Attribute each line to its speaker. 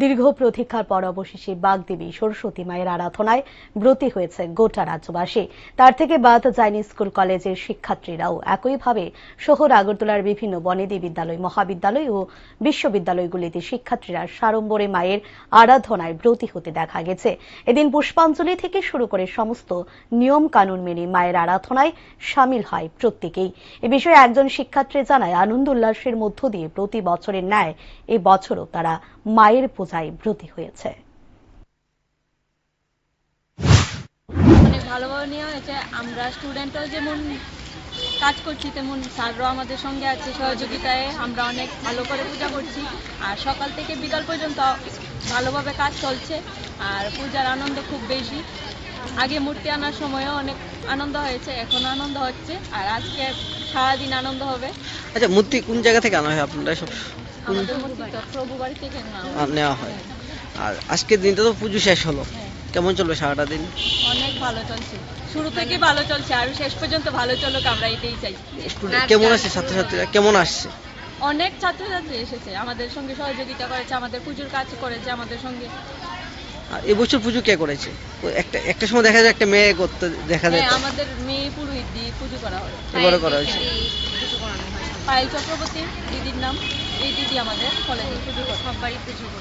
Speaker 1: দীর্ঘ প্রতীক্ষার পর অবশেষে বাগদেবী সরস্বতী মায়ের আরাধনায় ব্রতী হয়েছে গোটা রাজ্যবাসী। তার থেকে বাদ যায়নি স্কুল কলেজের শিক্ষার্থীরাও। একইভাবে শহর আগরতলার বিভিন্ন বনেদি বিদ্যালয়, মহাবিদ্যালয় ও বিশ্ববিদ্যালয়গুলিতে শিক্ষার্থীরা সাড়ম্বরে মায়ের আরাধনায় ব্রতী হতে দেখা গেছে। এদিন পুষ্পাঞ্জলি থেকে শুরু করে সমস্ত নিয়ম কানুন মেনে মায়ের আরাধনায় সামিল হয় প্রত্যেকেই। এ বিষয়ে একজন শিক্ষার্থী জানায়, আনন্দ উল্লাসের মধ্য দিয়ে প্রতি বছরের ন্যায় এ বছরও তারা মায়ের হয়েছে।
Speaker 2: অনেক ভালোভাবে নেওয়া হয়েছে। আমরা যেমন কাজ করছি তেমন স্যাররাও আমাদের সঙ্গে আছে সহযোগিতায়। আমরা অনেক ভালো করে পূজা করছি। আর সকাল থেকে বিকাল পর্যন্ত ভালোভাবে কাজ চলছে। আর পূজার আনন্দ খুব বেশি। আগে মূর্তি আনার সময়ও অনেক আনন্দ হয়েছে এখন আনন্দ হচ্ছে। আর আজকে সারাদিন আনন্দ হবে।
Speaker 3: আচ্ছা মূর্তি কোন জায়গা থেকে আনা হয় আপনারা সব?
Speaker 2: নেওয়া হয়।
Speaker 3: আর আজকের দিনটা তো পুজো শেষ হলো। কেমন চলবে সারাটা দিন?
Speaker 2: অনেক ভালো চলছে। শুরু থেকে ভালো চলছে আর শেষ পর্যন্ত ভালো চলুক আমরা এটাই চাই।
Speaker 3: কেমন আসছে ছাত্রছাত্রীরা? কেমন আসছে?
Speaker 2: অনেক ছাত্রছাত্রী এসেছে আমাদের সঙ্গে সহযোগিতা করেছে আমাদের পুজোর কাজ করেছে আমাদের সঙ্গে।
Speaker 3: আর এবছর পুজো কে করেছে? একটা একটা সময় দেখা যায় একটা মেয়ে করতে দেখা যায়
Speaker 2: হ্যাঁ আমাদের মেয়ে পুরোহিত দিয়ে পুজো করা হয়।
Speaker 3: করা হয়েছে।
Speaker 2: পায়েল চক্রবর্তী দিদি আমাদের কলেজে। করে সব বাড়িতে করে